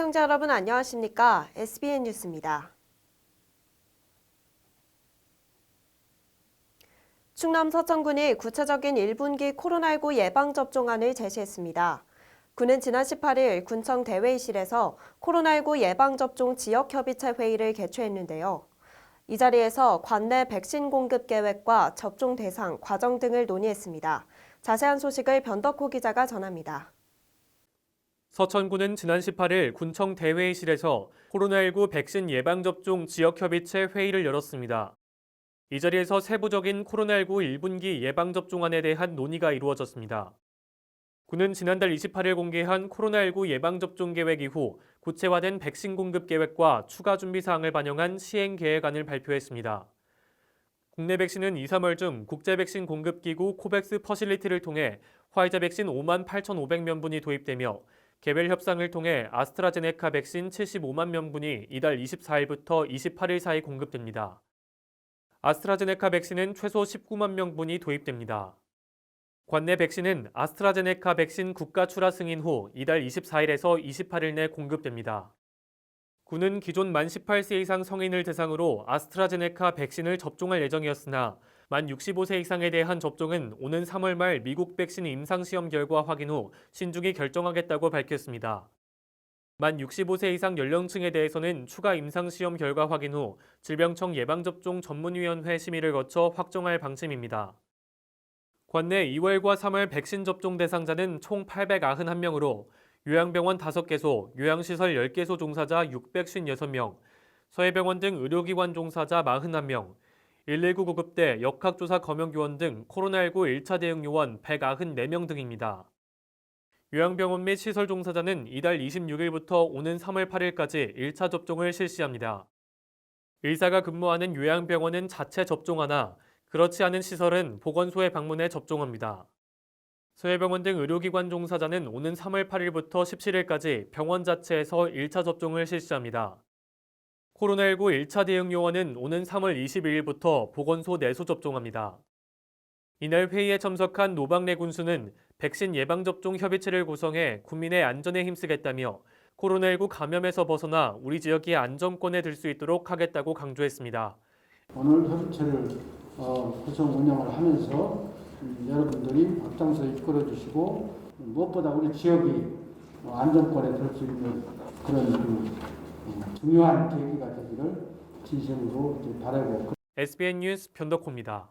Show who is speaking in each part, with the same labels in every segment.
Speaker 1: 시청자 여러분 안녕하십니까? SBN 뉴스입니다. 충남 서천군이 구체적인 1분기 코로나19 예방접종안을 제시했습니다. 군은 지난 18일 군청 대회의실에서 코로나19 예방접종 지역협의체 회의를 개최했는데요. 이 자리에서 관내 백신 공급 계획과 접종 대상, 과정 등을 논의했습니다. 자세한 소식을 변덕호 기자가 전합니다.
Speaker 2: 서천군은 지난 18일 군청 대회의실에서 코로나19 백신 예방접종 지역협의체 회의를 열었습니다. 이 자리에서 세부적인 코로나19 1분기 예방접종안에 대한 논의가 이루어졌습니다. 군은 지난달 28일 공개한 코로나19 예방접종 계획 이후 구체화된 백신 공급 계획과 추가 준비 사항을 반영한 시행 계획안을 발표했습니다. 국내 백신은 2, 3월쯤 국제 백신 공급 기구 코백스 퍼실리티를 통해 화이자 백신 5만 8,500명 분이 도입되며 개별 협상을 통해 아스트라제네카 백신 75만 명분이 이달 24일부터 28일 사이 공급됩니다. 아스트라제네카 백신은 최소 19만 명분이 도입됩니다. 관내 백신은 아스트라제네카 백신 국가 출하 승인 후 이달 24일에서 28일 내 공급됩니다. 군은 기존 만 18세 이상 성인을 대상으로 아스트라제네카 백신을 접종할 예정이었으나 만 65세 이상에 대한 접종은 오는 3월 말 미국 백신 임상 시험 결과 확인 후 신중히 결정하겠다고 밝혔습니다. 만 65세 이상 연령층에 대해서는 추가 임상 시험 결과 확인 후 질병청 예방접종 전문위원회 심의를 거쳐 확정할 방침입니다. 관내 2월과 3월 백신 접종 대상자는 총 891명으로 요양병원 5개소, 요양시설 10개소 종사자 656명, 서해병원 등 의료기관 종사자 41명, 119 구급대, 역학조사 검역요원 등 코로나19 1차 대응 요원 194명 등입니다. 요양병원 및 시설 종사자는 이달 26일부터 오는 3월 8일까지 1차 접종을 실시합니다. 의사가 근무하는 요양병원은 자체 접종하나 그렇지 않은 시설은 보건소에 방문해 접종합니다. 서해병원 등 의료기관 종사자는 오는 3월 8일부터 17일까지 병원 자체에서 1차 접종을 실시합니다. 코로나19 1차 대응 요원은 오는 3월 22일부터 보건소 내소 접종합니다. 이날 회의에 참석한 노박래 군수는 백신 예방접종 협의체를 구성해 국민의 안전에 힘쓰겠다며 코로나19 감염에서 벗어나 우리 지역이 안정권에 들 수 있도록 하겠다고 강조했습니다.
Speaker 3: 오늘 협의체를 어, 구성 운영을 하면서 음, 여러분들이 앞장서 이끌어 주시고 무엇보다 우리 지역이 어, 안정권에 들 수 있는 그런 그, 어, 중요한 계기가 되기를 진심으로 바라고
Speaker 2: SBN 뉴스 변덕호입니다.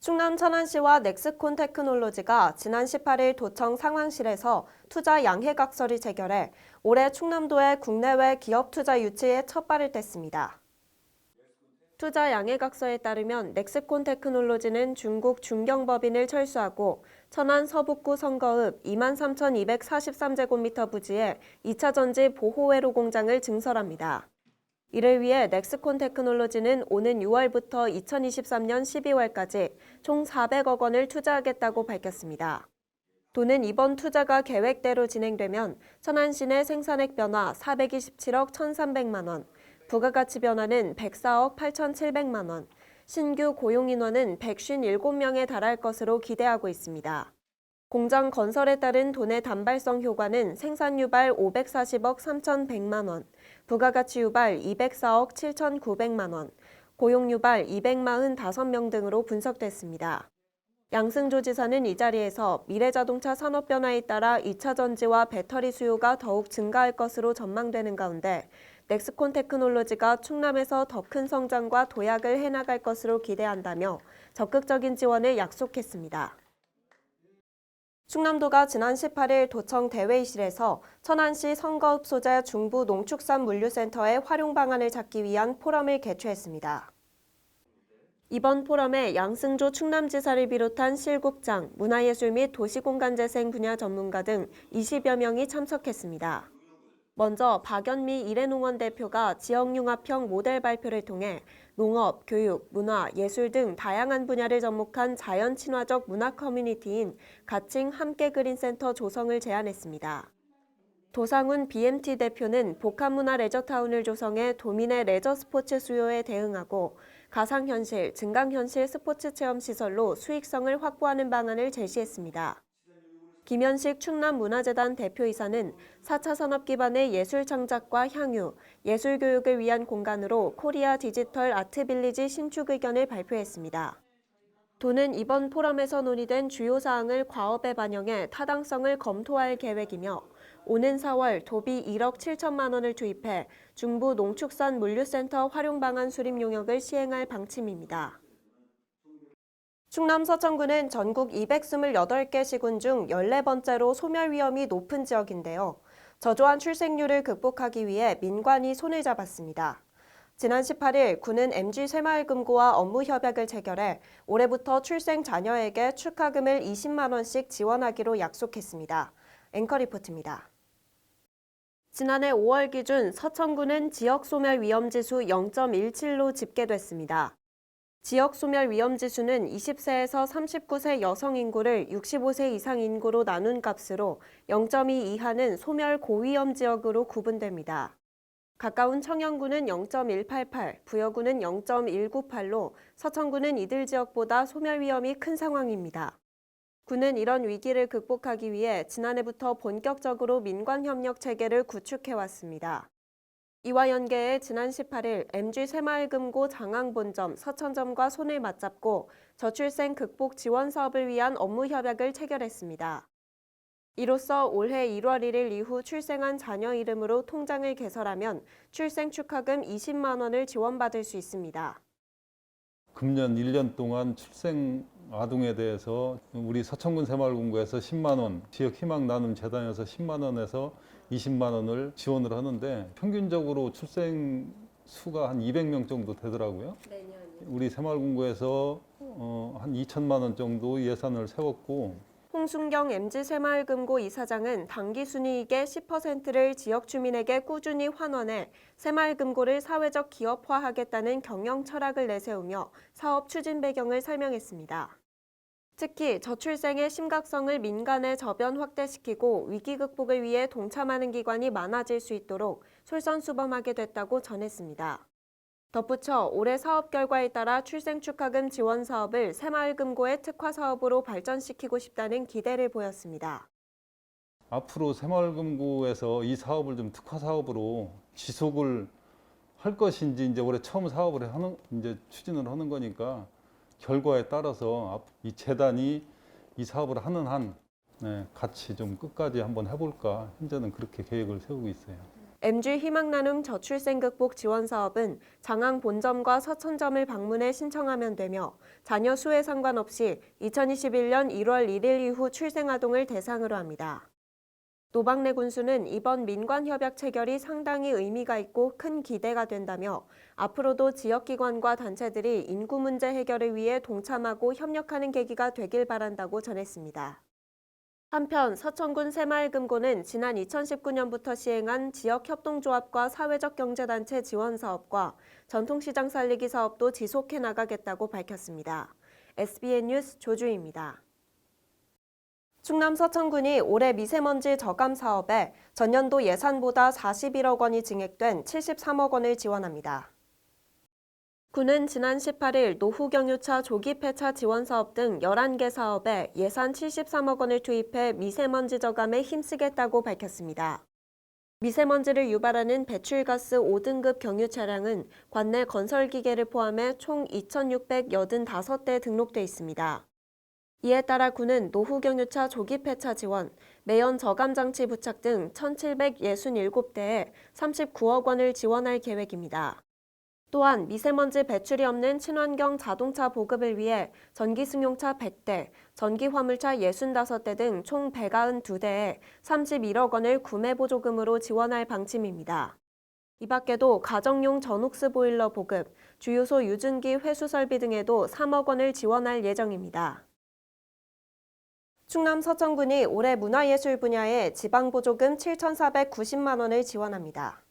Speaker 1: 충남 천안시와 넥스콘 테크놀로지가 지난 18일 도청 상황실에서 투자 양해각서를 체결해 올해 충남도의 국내외 기업 투자 유치에 첫 발을 뗐습니다. 투자 양해각서에 따르면 넥스콘 테크놀로지는 중국 중경법인을 철수하고 천안 서북구 성거읍 23,243제곱미터 부지에 2차 전지 보호회로 공장을 증설합니다. 이를 위해 넥스콘 테크놀로지는 오는 6월부터 2023년 12월까지 총 400억 원을 투자하겠다고 밝혔습니다. 도는 이번 투자가 계획대로 진행되면 천안 시내 생산액 변화 427억 1,300만 원, 부가가치 변화는 104억 8,700만 원, 신규 고용 인원은 157명에 달할 것으로 기대하고 있습니다. 공장 건설에 따른 돈의 단발성 효과는 생산 유발 540억 3,100만 원, 부가가치 유발 204억 7,900만 원, 고용 유발 245명 등으로 분석됐습니다. 양승조 지사는 이 자리에서 미래자동차 산업 변화에 따라 2차 전지와 배터리 수요가 더욱 증가할 것으로 전망되는 가운데 넥스콘 테크놀로지가 충남에서 더 큰 성장과 도약을 해나갈 것으로 기대한다며 적극적인 지원을 약속했습니다. 충남도가 지난 18일 도청 대회의실에서 천안시 선거읍 소재 중부 농축산 물류센터의 활용 방안을 찾기 위한 포럼을 개최했습니다. 이번 포럼에 양승조 충남지사를 비롯한 실국장, 문화예술 및 도시공간재생 분야 전문가 등 20여 명이 참석했습니다. 먼저 박연미 이래농원 대표가 지역융합형 모델 발표를 통해 농업, 교육, 문화, 예술 등 다양한 분야를 접목한 자연 친화적 문화 커뮤니티인 가칭 함께 그린센터 조성을 제안했습니다. 도상훈 BMT 대표는 복합문화 레저타운을 조성해 도민의 레저 스포츠 수요에 대응하고 가상현실, 증강현실 스포츠 체험 시설로 수익성을 확보하는 방안을 제시했습니다. 김현식 충남문화재단 대표이사는 4차 산업 기반의 예술 창작과 향유, 예술 교육을 위한 공간으로 코리아 디지털 아트 빌리지 신축 의견을 발표했습니다. 도는 이번 포럼에서 논의된 주요 사항을 과업에 반영해 타당성을 검토할 계획이며 오는 4월 도비 1억 7천만 원을 투입해 중부 농축산 물류센터 활용 방안 수립 용역을 시행할 방침입니다. 충남 서천군은 전국 228개 시군 중 14번째로 소멸 위험이 높은 지역인데요. 저조한 출생률을 극복하기 위해 민관이 손을 잡았습니다. 지난 18일 군은 MG 새마을금고와 업무 협약을 체결해 올해부터 출생 자녀에게 축하금을 20만 원씩 지원하기로 약속했습니다. 앵커 리포트입니다. 지난해 5월 기준 서천군은 지역 소멸 위험 지수 0.17로 집계됐습니다. 지역 소멸 위험 지수는 20세에서 39세 여성 인구를 65세 이상 인구로 나눈 값으로 0.2 이하는 소멸 고위험 지역으로 구분됩니다. 가까운 청양군은 0.188, 부여군은 0.198로 서천군은 이들 지역보다 소멸 위험이 큰 상황입니다. 군은 이런 위기를 극복하기 위해 지난해부터 본격적으로 민관 협력 체계를 구축해 왔습니다. 이와 연계해 지난 18일 MG 새마을금고 장항본점 서천점과 손을 맞잡고 저출생 극복 지원 사업을 위한 업무 협약을 체결했습니다. 이로써 올해 1월 1일 이후 출생한 자녀 이름으로 통장을 개설하면 출생 축하금 20만 원을 지원받을 수 있습니다.
Speaker 4: 금년 1년 동안 출생 아동에 대해서 우리 서천군 새마을금고에서 10만 원, 지역 희망 나눔 재단에서 10만 원에서 20만 원을 지원을 하는데 평균적으로 출생 수가 한 200명 정도 되더라고요. 우리 새마을금고에서 어, 한 2천만 원 정도 예산을 세웠고
Speaker 1: 홍순경 MG 새마을금고 이사장은 당기 순이익의 10%를 지역 주민에게 꾸준히 환원해 새마을금고를 사회적 기업화하겠다는 경영 철학을 내세우며 사업 추진 배경을 설명했습니다. 특히 저출생의 심각성을 민간에 저변 확대시키고 위기 극복을 위해 동참하는 기관이 많아질 수 있도록 솔선수범하게 됐다고 전했습니다. 덧붙여 올해 사업 결과에 따라 출생 축하금 지원 사업을 새마을금고의 특화 사업으로 발전시키고 싶다는 기대를 보였습니다.
Speaker 4: 앞으로 새마을금고에서 이 사업을 좀 특화 사업으로 지속을 할 것인지 이제 올해 처음 사업을 하는 이제 추진을 하는 거니까 결과에 따라서 앞- 이 재단이 이 사업을 하는 한 네, 같이 좀 끝까지 한번 해볼까 현재는 그렇게 계획을 세우고 있어요.
Speaker 1: MG 희망나눔 저출생 극복 지원 사업은 장항 본점과 서천점을 방문해 신청하면 되며 자녀 수에 상관없이 2021년 1월 1일 이후 출생 아동을 대상으로 합니다. 노박래 군수는 이번 민관 협약 체결이 상당히 의미가 있고 큰 기대가 된다며 앞으로도 지역기관과 단체들이 인구 문제 해결을 위해 동참하고 협력하는 계기가 되길 바란다고 전했습니다. 한편 서천군 새마을금고는 지난 2019년부터 시행한 지역협동조합과 사회적 경제단체 지원 사업과 전통시장 살리기 사업도 지속해 나가겠다고 밝혔습니다. SBN 뉴스 조주입니다. 충남 서천군이 올해 미세먼지 저감 사업에 전년도 예산보다 41억 원이 증액된 73억 원을 지원합니다. 군은 지난 18일 노후 경유차 조기 폐차 지원 사업 등 11개 사업에 예산 73억 원을 투입해 미세먼지 저감에 힘쓰겠다고 밝혔습니다. 미세먼지를 유발하는 배출가스 5등급 경유 차량은 관내 건설 기계를 포함해 총 2,685대 등록돼 있습니다. 이에 따라 군은 노후 경유차 조기 폐차 지원, 매연 저감 장치 부착 등 1,767대에 39억 원을 지원할 계획입니다. 또한 미세먼지 배출이 없는 친환경 자동차 보급을 위해 전기 승용차 100대, 전기 화물차 65대 등 총 192대에 31억 원을 구매 보조금으로 지원할 방침입니다. 이 밖에도 가정용 전옥스 보일러 보급, 주유소 유증기 회수 설비 등에도 3억 원을 지원할 예정입니다. 충남 서천군이 올해 문화예술 분야에 지방보조금 7,490만 원을 지원합니다.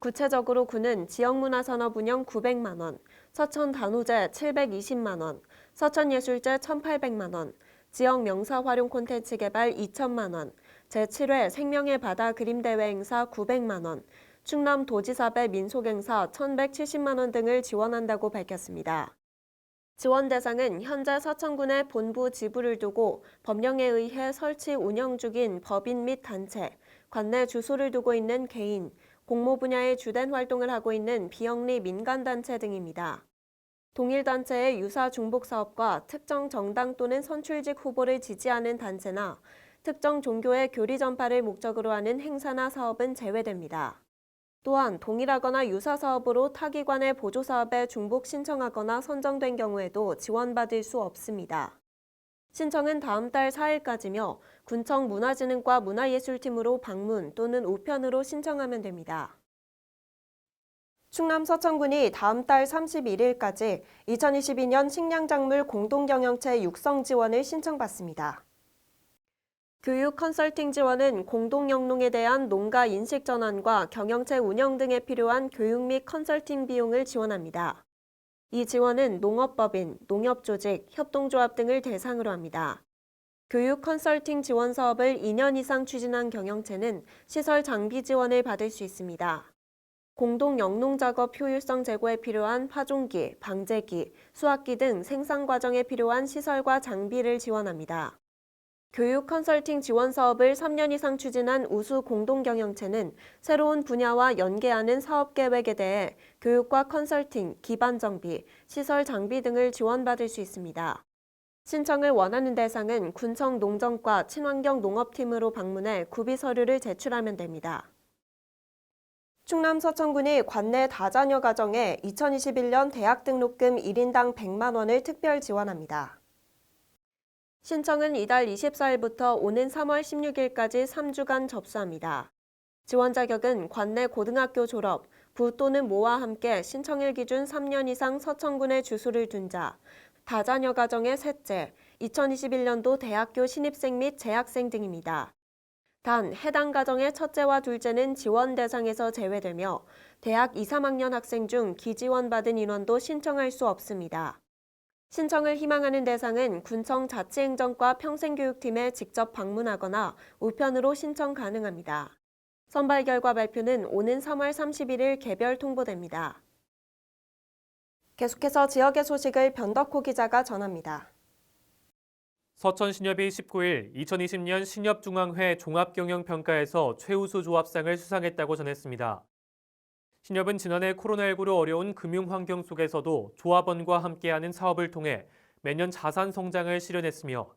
Speaker 1: 구체적으로 군은 지역문화산업 운영 900만 원, 서천 단오제 720만 원, 서천예술제 1,800만 원, 지역 명사 활용 콘텐츠 개발 2천만 원, 제7회 생명의 바다 그림대회 행사 900만 원, 충남 도지사배 민속행사 1,170만 원 등을 지원한다고 밝혔습니다. 지원 대상은 현재 서천군의 본부 지부를 두고 법령에 의해 설치 운영 중인 법인 및 단체, 관내 주소를 두고 있는 개인, 공모 분야의 주된 활동을 하고 있는 비영리 민간단체 등입니다. 동일 단체의 유사 중복 사업과 특정 정당 또는 선출직 후보를 지지하는 단체나 특정 종교의 교리 전파를 목적으로 하는 행사나 사업은 제외됩니다. 또한 동일하거나 유사 사업으로 타기관의 보조 사업에 중복 신청하거나 선정된 경우에도 지원받을 수 없습니다. 신청은 다음 달 4일까지며 군청 문화진흥과 문화예술팀으로 방문 또는 우편으로 신청하면 됩니다. 충남 서천군이 다음 달 31일까지 2022년 식량작물 공동경영체 육성 지원을 신청받습니다. 교육 컨설팅 지원은 공동 영농에 대한 농가 인식 전환과 경영체 운영 등에 필요한 교육 및 컨설팅 비용을 지원합니다. 이 지원은 농업법인, 농협조직, 협동조합 등을 대상으로 합니다. 교육 컨설팅 지원 사업을 2년 이상 추진한 경영체는 시설 장비 지원을 받을 수 있습니다. 공동 영농 작업 효율성 제고에 필요한 파종기, 방제기, 수확기 등 생산 과정에 필요한 시설과 장비를 지원합니다. 교육 컨설팅 지원 사업을 3년 이상 추진한 우수 공동 경영체는 새로운 분야와 연계하는 사업 계획에 대해 교육과 컨설팅, 기반 정비, 시설 장비 등을 지원받을 수 있습니다. 신청을 원하는 대상은 군청 농정과 친환경 농업팀으로 방문해 구비 서류를 제출하면 됩니다. 충남 서천군이 관내 다자녀 가정에 2021년 대학 등록금 1인당 100만 원을 특별 지원합니다. 신청은 이달 24일부터 오는 3월 16일까지 3주간 접수합니다. 지원 자격은 관내 고등학교 졸업, 부 또는 모와 함께 신청일 기준 3년 이상 서천군에 주소를 둔 자, 다자녀 가정의 셋째, 2021년도 대학교 신입생 및 재학생 등입니다. 단, 해당 가정의 첫째와 둘째는 지원 대상에서 제외되며 대학 2, 3학년 학생 중 기지원 받은 인원도 신청할 수 없습니다. 신청을 희망하는 대상은 군청 자치행정과 평생교육팀에 직접 방문하거나 우편으로 신청 가능합니다. 선발 결과 발표는 오는 3월 31일 개별 통보됩니다. 계속해서 지역의 소식을 변덕호 기자가 전합니다.
Speaker 2: 서천신협이 19일 2020년 신협중앙회 종합경영평가에서 최우수 조합상을 수상했다고 전했습니다. 신협은 지난해 코로나19로 어려운 금융 환경 속에서도 조합원과 함께하는 사업을 통해 매년 자산 성장을 실현했으며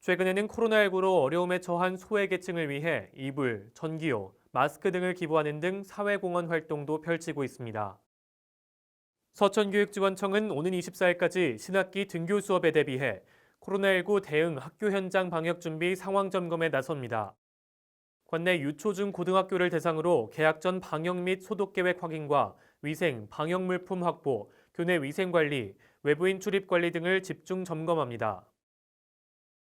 Speaker 2: 최근에는 코로나19로 어려움에 처한 소외계층을 위해 이불, 전기요, 마스크 등을 기부하는 등 사회공헌 활동도 펼치고 있습니다. 서천교육지원청은 오는 24일까지 신학기 등교 수업에 대비해 코로나19 대응 학교 현장 방역 준비 상황 점검에 나섭니다. 관내 유초중 고등학교를 대상으로 개학 전 방역 및 소독 계획 확인과 위생, 방역 물품 확보, 교내 위생 관리, 외부인 출입 관리 등을 집중 점검합니다.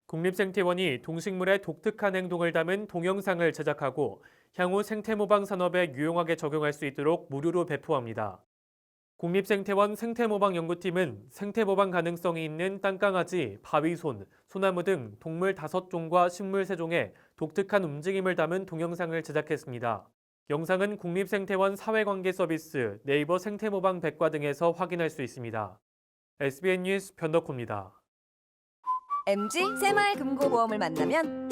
Speaker 2: 국립생태원이 동식물의 독특한 행동을 담은 동영상을 제작하고 향후 생태모방 산업에 유용하게 적용할 수 있도록 무료로 배포합니다. 국립생태원 생태모방연구팀은 생태모방 가능성이 있는 땅강아지, 바위손, 소나무 등 동물 5종과 식물 3종의 독특한 움직임을 담은 동영상을 제작했습니다. 영상은 국립생태원 사회관계 서비스, 네이버 생태모방 백과 등에서 확인할 수 있습니다. SBN 뉴스 변덕호입니다.
Speaker 5: MG 새마을금고보험을 만나면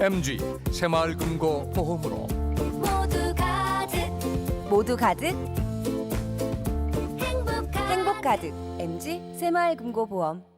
Speaker 6: MG 새마을금고 보험으로.
Speaker 7: 모두 가득.
Speaker 5: 모두 가득?
Speaker 7: 행복한
Speaker 5: 행복 가득. MG 새마을금고보험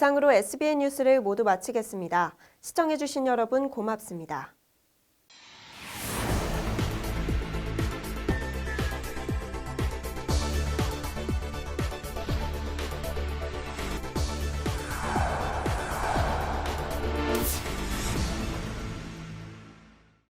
Speaker 1: 이상으로 SBN 뉴스를 모두 마치겠습니다. 시청해주신 여러분 고맙습니다.